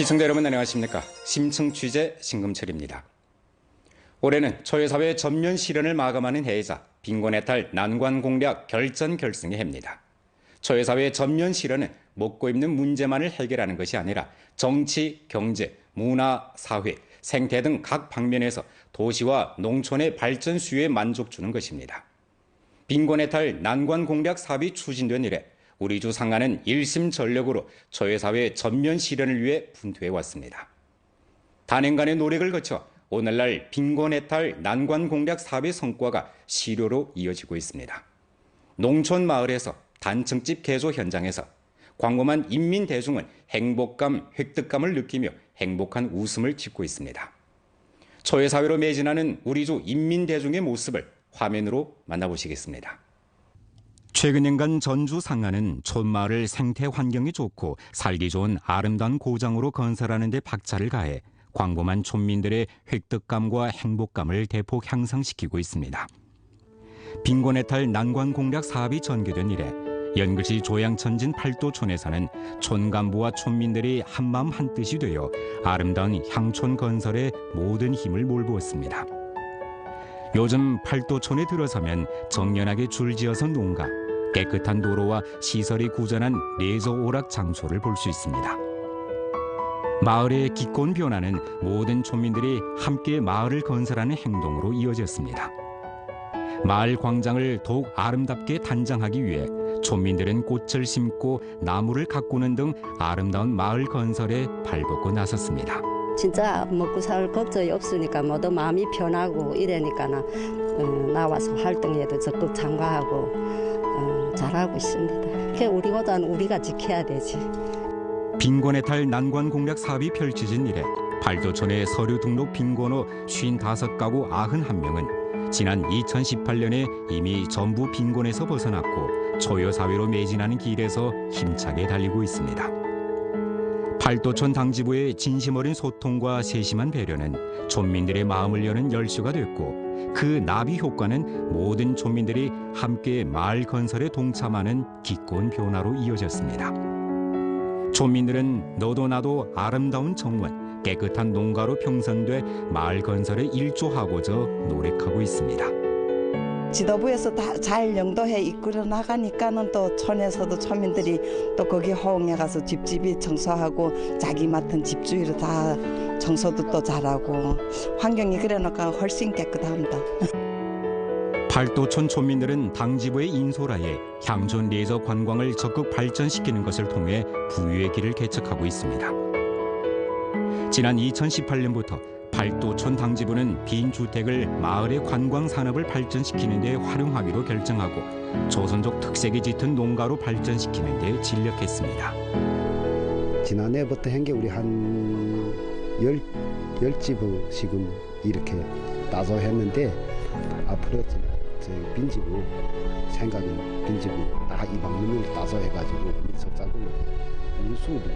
시청자 여러분 안녕하십니까 심층 취재 신금철입니다. 올해는 초회사회 전면 실현을 마감하는 해이자 빈곤해탈 난관 공략 결전 결승의 해입니다. 초회사회 전면 실현은 먹고 입는 문제만을 해결하는 것이 아니라 정치, 경제, 문화, 사회, 생태 등 각 방면에서 도시와 농촌의 발전 수요에 만족 주는 것입니다. 빈곤해탈 난관 공략 사업이 추진된 이래 우리 주 상하는 일심 전력으로 초회사회 전면 실현을 위해 분투해 왔습니다. 단행간의 노력을 거쳐 오늘날 빈곤 해탈 난관 공략 사업의 성과가 실효로 이어지고 있습니다. 농촌 마을에서 단층집 개조 현장에서 광범한 인민 대중은 행복감, 획득감을 느끼며 행복한 웃음을 짓고 있습니다. 초회사회로 매진하는 우리 주 인민 대중의 모습을 화면으로 만나보시겠습니다. 최근년간 전주 상하는 촌마을 생태 환경이 좋고 살기 좋은 아름다운 고장으로 건설하는 데 박차를 가해 광범한 촌민들의 획득감과 행복감을 대폭 향상시키고 있습니다. 빈곤해탈 난관 공략 사업이 전개된 이래 연글시 조양천진 팔도촌에서는 촌 간부와 촌민들이 한마음 한뜻이 되어 아름다운 향촌 건설에 모든 힘을 몰부었습니다. 요즘 팔도촌에 들어서면 정연하게 줄지어서 농가, 깨끗한 도로와 시설이 구전한 레저 오락 장소를 볼 수 있습니다. 마을의 기꺼운 변화는 모든 촌민들이 함께 마을을 건설하는 행동으로 이어졌습니다. 마을 광장을 더욱 아름답게 단장하기 위해 촌민들은 꽃을 심고 나무를 가꾸는 등 아름다운 마을 건설에 발벗고 나섰습니다. 진짜 먹고 살 걱정이 없으니까 모두 마음이 편하고 이러니까는 어, 나와서 활동에도 적극 참가하고 어, 잘하고 있습니다. 그 우리보다는 우리가 지켜야 되지. 빈곤해탈 난관 공략 사업이 펼쳐진 이래 팔도촌의 서류 등록 빈곤호 55가구 91명은 지난 2018년에 이미 전부 빈곤에서 벗어났고 초여사회로 매진하는 길에서 힘차게 달리고 있습니다. 팔도촌 당지부의 진심 어린 소통과 세심한 배려는 촌민들의 마음을 여는 열쇠가 됐고 그 나비 효과는 모든 촌민들이 함께 마을 건설에 동참하는 기꺼운 변화로 이어졌습니다. 촌민들은 너도 나도 아름다운 정원, 깨끗한 농가로 평선돼 마을 건설에 일조하고자 노력하고 있습니다. 지도부에서 다 잘 영도해 이끌어 나가니까는 또 촌에서도 촌민들이 또 거기 호응해 가서 집집이 청소하고 자기 맡은 집주위로 다 청소도 또 잘하고 환경이 그래놓고 훨씬 깨끗합니다. 팔도촌 촌민들은 당지부의 인솔하에 향촌 레저 관광을 적극 발전시키는 것을 통해 부유의 길을 개척하고 있습니다. 지난 2018년부터 팔도촌 당지부는 빈 주택을 마을의 관광 산업을 발전시키는 데 활용하기로 결정하고 조선족 특색이 짙은 농가로 발전시키는 데 진력했습니다. 지난해부터 한게 우리 한 열, 열 집을 지금 이렇게 따서 했는데 앞으로 저, 저 빈집을 생각은 빈집을 다 이 방면을 따서 해가지고 우리 석자금 운수도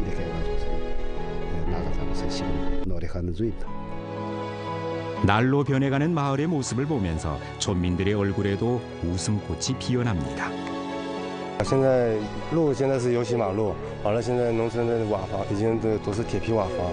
이렇게 해가지고 나가자면서 지금 노력하는 중입니다. 날로 변해가는 마을의 모습을 보면서 촌민들의 얼굴에도 웃음꽃이 피어납니다. 现在路现在是油漆马路，完了现在农村的瓦房已经都都是铁皮瓦房，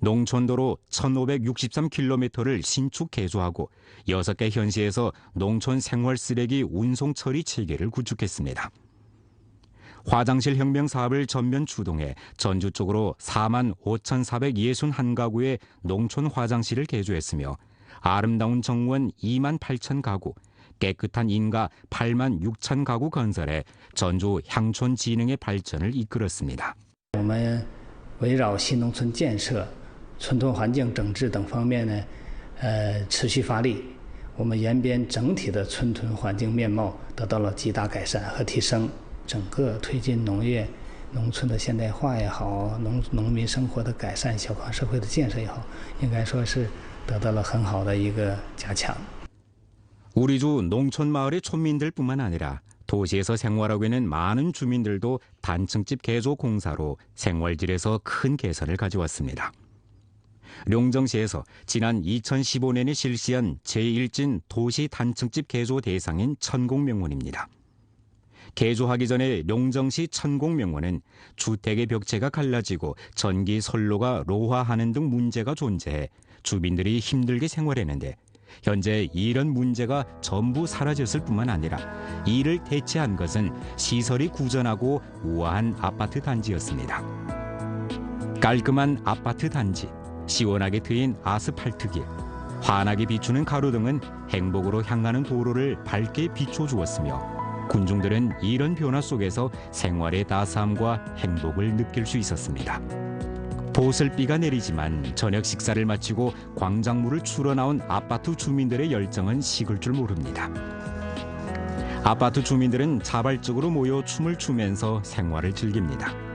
농촌도로 1,563km를 신축 개조하고 6개 현시에서 농촌 생활 쓰레기 운송 처리 체계를 구축했습니다. 화장실 혁명 사업을 전면 주동해 전주 쪽으로 4만 5,461가구의 농촌 화장실을 개조했으며 아름다운 정원 2만 8천 가구, 깨끗한 인가 8만 6천 가구 건설해 전주 향촌 지능의 발전을 이끌었습니다. 我们围绕新农村建设、 村村环境整治等方面呢，呃，持续发力。我们延边整体的村屯环境面貌得到了极大改善和提升。整个推进农业、农村的现代化也好，农农民生活的改善、小康社会的建设也好，应该说是得到了很好的一个加强。 우리주 농촌 마을의 촌민들뿐만 아니라 도시에서 생활하고 있는 많은 주민들도 단층집 개조 공사로 생활질에서 큰 개선을 가져왔습니다. 룡정시에서 지난 2015년에 실시한 제1진 도시 단층집 개조 대상인 천공명원입니다. 개조하기 전에 룡정시 천공명원은 주택의 벽체가 갈라지고 전기 선로가 로화하는 등 문제가 존재해 주민들이 힘들게 생활했는데 현재 이런 문제가 전부 사라졌을 뿐만 아니라 이를 대체한 것은 시설이 구전하고 우아한 아파트 단지였습니다. 깔끔한 아파트 단지, 시원하게 트인 아스팔트길, 환하게 비추는 가로등은 행복으로 향하는 도로를 밝게 비춰주었으며 군중들은 이런 변화 속에서 생활의 따스함과 행복을 느낄 수 있었습니다. 보슬비가 내리지만 저녁 식사를 마치고 광작물을 추러 나온 아파트 주민들의 열정은 식을 줄 모릅니다. 아파트 주민들은 자발적으로 모여 춤을 추면서 생활을 즐깁니다.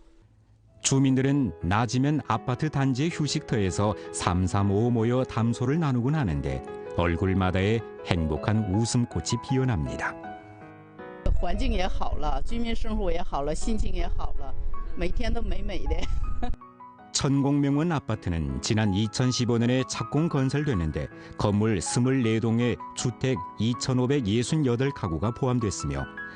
주민들은 낮이면 아파트 단지의 휴식터에서 삼삼오오 모여 담소를 나누곤 하는데 얼굴마다에 행복한 웃음꽃이 피어납니다. 环境也好了，居民生活也好了，心情也好了，每天都美美的。 천공명원 아파트는 지난 2015년에 착공 건설되는데 건물 24동에 주택 2,568가구가 포함됐으며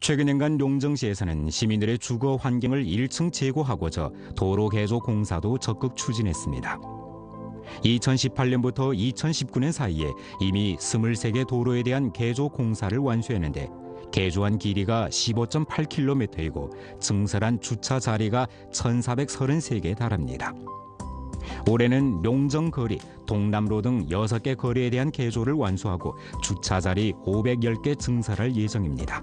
최근엔간 용정시에서는 시민들의 주거 환경을 1층 제고하고자 도로 개조 공사도 적극 추진했습니다. 2018년부터 2019년 사이에 이미 23개 도로에 대한 개조 공사를 완수했는데 개조한 길이가 15.8km이고 증설한 주차 자리가 1,433개에 달합니다. 올해는 용정거리, 동남로 등 6개 거리에 대한 개조를 완수하고 주차 자리 510개 증설할 예정입니다.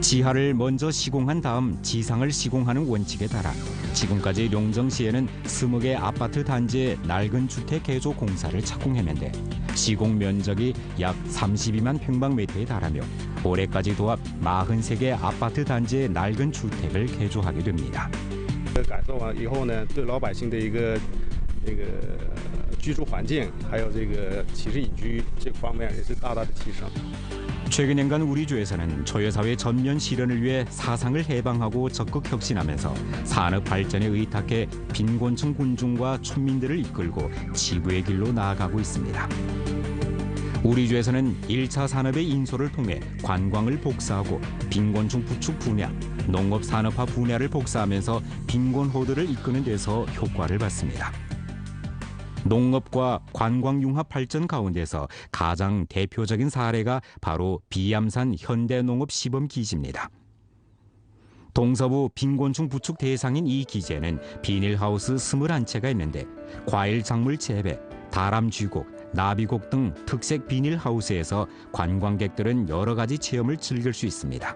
지하를 먼저 시공한 다음 지상을 시공하는 원칙에 따라 지금까지 용정시에는 20개 아파트 단지의 낡은 주택 개조 공사를 착공했는데 시공面积약 32만 평방미터에 달하며 올해까지 도합 43개 아파트 단지의 낡은 주택을 개조하게 됩니다. 改造完以后呢，对老百姓的一个这个居住环境，还有这个起居隐居这方面也是大大的提升。 최근엔간 우리 주에서는 초여사회 전면 실현을 위해 사상을 해방하고 적극 혁신하면서 산업 발전에 의탁해 빈곤층 군중과 촌민들을 이끌고 지구의 길로 나아가고 있습니다. 우리 주에서는 1차 산업의 인소를 통해 관광을 복사하고 빈곤층 부축 분야, 농업 산업화 분야를 복사하면서 빈곤호들을 이끄는 데서 효과를 봤습니다. 농업과 관광 융합 발전 가운데서 가장 대표적인 사례가 바로 비암산 현대농업 시범 기지입니다. 동서부 빈곤층 부축 대상인 이 기지에는 비닐하우스 21채가 있는데 과일 작물 재배, 다람 쥐곡, 나비곡 등 특색 비닐하우스에서 관광객들은 여러 가지 체험을 즐길 수 있습니다.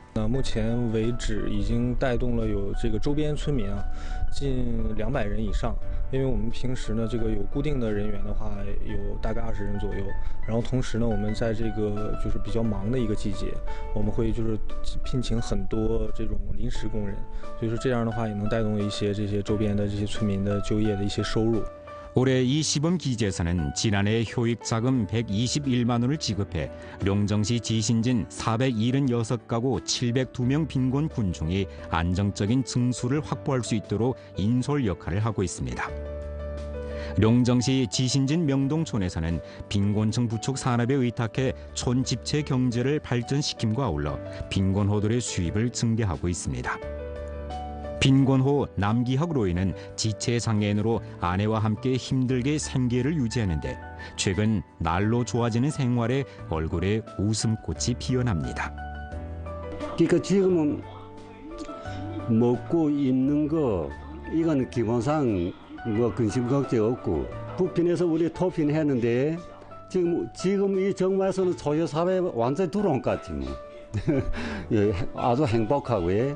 那目前为止已经带动了有这个周边村民啊，近两百人以上。因为我们平时呢，这个有固定的人员的话，有大概二十人左右。然后同时呢，我们在这个就是比较忙的一个季节，我们会就是聘请很多这种临时工人，所以说这样的话也能带动一些这些周边的这些村民的就业的一些收入。 올해 이 시범 기지에서는 지난해 효익 자금 121만 원을 지급해 룡정시 지신진 476가구 702명 빈곤 군중이 안정적인 증수를 확보할 수 있도록 인솔 역할을 하고 있습니다. 룡정시 지신진 명동촌에서는 빈곤층 부축 산업에 의탁해 촌 집체 경제를 발전시킴과 아울러 빈곤 호들의 수입을 증대하고 있습니다. 빈곤호 남기학 로이는 지체 장애인으로 아내와 함께 힘들게 생계를 유지하는데 최근 날로 좋아지는 생활에 얼굴에 웃음꽃이 피어납니다. 그러니까 지금은 먹고 입는 거 이거는 기본상 뭐 근심 걱정 없고 부핀에서 우리 토핀 했는데 지금 지금 이 정부에서는 소유 사회 완전 히 들어온 것 같지 뭐 예, 아주 행복하고 예.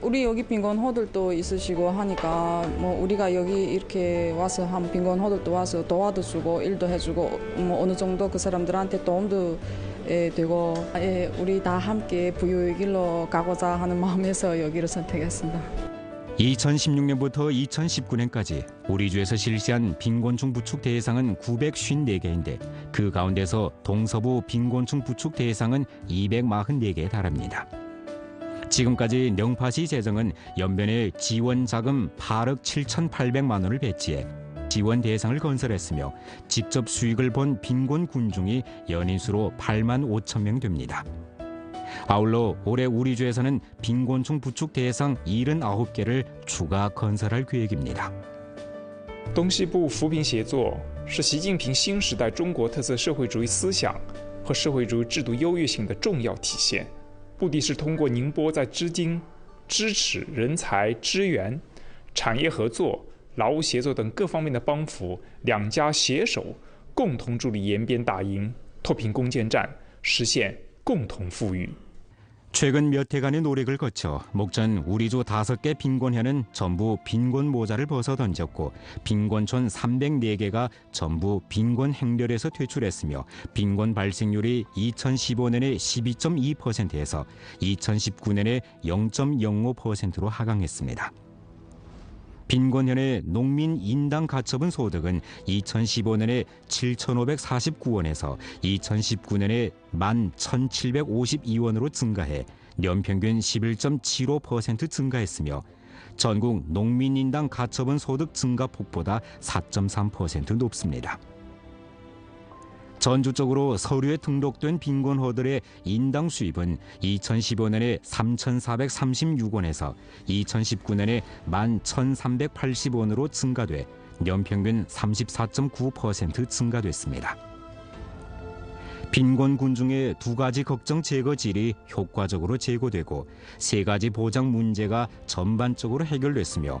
우리 여기 빈곤 호들도 있으시고 하니까 뭐 우리가 여기 이렇게 와서 한 빈곤 호들도 와서 도와도 주고 일도 해주고 뭐 어느 정도 그 사람들한테 도움도 예, 되고 예, 우리 다 함께 부유의 길로 가고자 하는 마음에서 여기를 선택했습니다. 2016년부터 2019년까지 우리 주에서 실시한 빈곤층 부축 대상은 954개인데 그 가운데서 동서부 빈곤층 부축 대상은 244개에 달합니다. 지금까지 영파시 재정은 연변에 지원 자금 8억 7,800만 원을 배치해 지원 대상을 건설했으며 직접 수익을 본 빈곤 군중이 연인수로 8만 5천 명 됩니다. 아울러 올해 우리 주에서는 빈곤층 부축 대상 79개를 추가 건설할 계획입니다. 东西部扶贫协作是习近平新时代中国特色社会主义思想和社会主义制度优越性的重要体现。 目的是通过宁波在资金、支持、人才、支援、产业合作、劳务协作等各方面的帮扶，两家携手共同助力延边打赢脱贫攻坚战，实现共同富裕。 최근 몇 해간의 노력을 거쳐 목전 우리주 다섯 개 빈곤현은 전부 빈곤 모자를 벗어 던졌고 빈곤촌 304개가 전부 빈곤 행렬에서 퇴출했으며 빈곤 발생률이 2015년에 12.2%에서 2019년에 0.05%로 하강했습니다. 빈곤현의 농민 인당 가처분 소득은 2015년에 7,549원에서 2019년에 11,752원으로 증가해 연평균 11.75% 증가했으며 전국 농민 인당 가처분 소득 증가폭보다 4.3% 높습니다. 전주적으로 서류에 등록된 빈곤 호들의 인당 수입은 2015년에 3,436원에서 2019년에 11,380원으로 증가돼 연평균 34.9% 증가됐습니다. 빈곤군 중에 두 가지 걱정 제거질이 효과적으로 제거되고 세 가지 보장 문제가 전반적으로 해결됐으며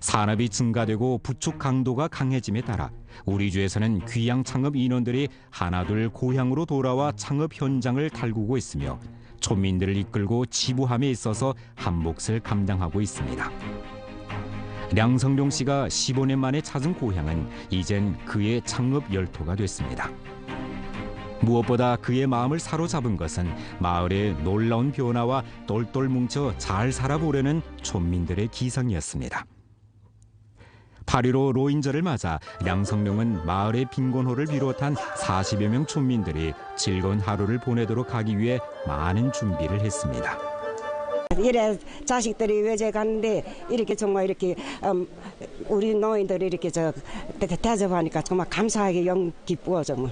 산업이 증가되고 부축 강도가 강해짐에 따라 우리 주에서는 귀양 창업 인원들이 하나둘 고향으로 돌아와 창업 현장을 달구고 있으며 촌민들을 이끌고 지부함에 있어서 한 몫을 감당하고 있습니다. 량성룡 씨가 15년 만에 찾은 고향은 이젠 그의 창업 열토가 됐습니다. 무엇보다 그의 마음을 사로잡은 것은 마을의 놀라운 변화와 똘똘 뭉쳐 잘 살아보려는 촌민들의 기상이었습니다. 8.15 로인절을 맞아 량성룡은 마을의 빈곤호를 비롯한 40여 명 촌민들이 즐거운 하루를 보내도록 하기 위해 많은 준비를 했습니다. 이래 자식들이 외제 가는데 이렇게 정말 이렇게 음, 우리 노인들이 이렇게 저 대- 대접하니까 정말 감사하게 영 기쁘어져 뭐.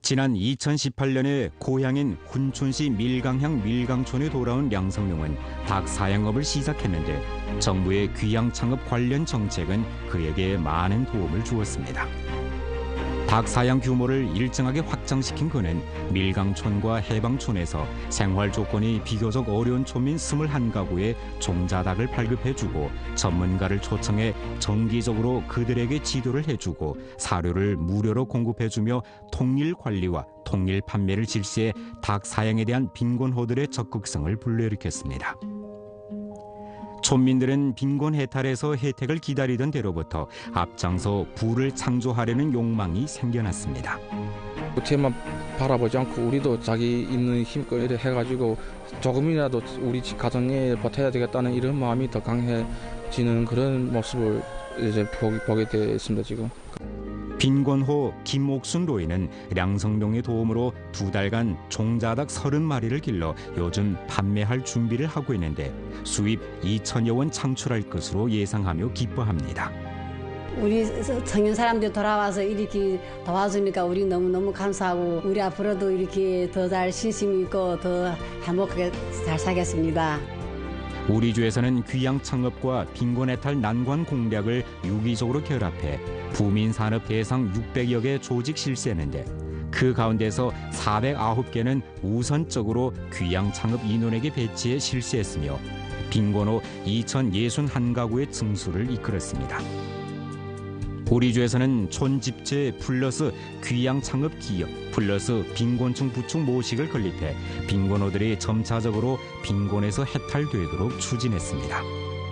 지난 2018년에 고향인 훈촌시 밀강향 밀강촌에 돌아온 량성룡은 닭 사양업을 시작했는데 정부의 귀양 창업 관련 정책은 그에게 많은 도움을 주었습니다. 닭 사양 규모를 일정하게 확장시킨 그는 밀강촌과 해방촌에서 생활 조건이 비교적 어려운 초민 21가구에 종자닭을 발급해주고 전문가를 초청해 정기적으로 그들에게 지도를 해주고 사료를 무료로 공급해주며 통일 관리와 통일 판매를 실시해 닭 사양에 대한 빈곤 호들의 적극성을 불러일으켰습니다. 촌민들은 빈곤 해탈에서 혜택을 기다리던 때로부터 앞장서 부를 창조하려는 욕망이 생겨났습니다. 뒤에만 바라보지 않고 우리도 자기 있는 힘껏 해가지고 조금이라도 우리 집 가정에 버텨야 되겠다는 이런 마음이 더 강해지는 그런 모습을 이제 보게, 됐습니다 지금. 빈곤호 김옥순 로이는 량성룡의 도움으로 두 달간 종자닭 30마리를 길러 요즘 판매할 준비를 하고 있는데 수입 2천여 원 창출할 것으로 예상하며 기뻐합니다. 우리 청년 사람들 돌아와서 이렇게 도와주니까 우리 너무너무 감사하고 우리 앞으로도 이렇게 더 잘 신심 있고 더 행복하게 잘 살겠습니다. 우리 주에서는 귀양 창업과 빈곤 해탈 난관 공략을 유기적으로 결합해 부민 산업 대상 600여 개 조직 실시했는데 그 가운데서 409개는 우선적으로 귀양 창업 인원에게 배치해 실시했으며 빈곤호 2061가구의 증수를 이끌었습니다. 우리 주에서는 촌집체 플러스 귀양 창업 기업 플러스 빈곤층 부축 모식을 건립해 빈곤호들이 점차적으로 빈곤에서 해탈되도록 추진했습니다.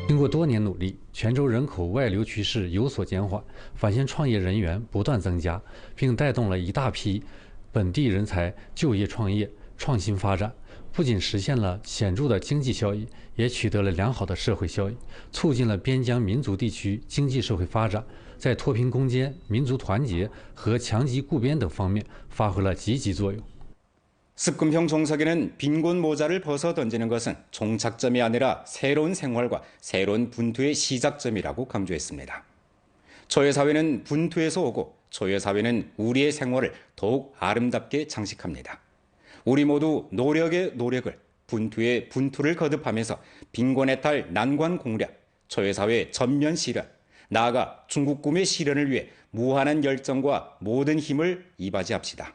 经过多年努力，泉州人口外流趋势有所减缓，返乡创业人员不断增加，并带动了一大批本地人才就业创业、创新发展。不仅实现了显著的经济效益，也取得了良好的社会效益，促进了边疆民族地区经济社会发展， 在脱贫攻坚、民族团结和强极固边等方面发挥了积极作用。 습금형 종석에는 빈곤 모자를 벗어 던지는 것은 종착점이 아니라 새로운 생활과 새로운 분투의 시작점이라고 강조했습니다. 초예사회는 분투에서 오고 초예사회는 우리의 생활을 더욱 아름답게 장식합니다. 우리 모두 노력의 노력을 분투의 분투를 거듭하면서 빈곤 해탈 난관 공략, 초예사회 전면 실현, 나아가 중국 꿈의 실현을 위해 무한한 열정과 모든 힘을 이바지합시다.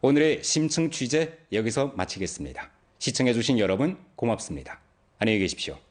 오늘의 심층 취재 여기서 마치겠습니다. 시청해주신 여러분 고맙습니다. 안녕히 계십시오.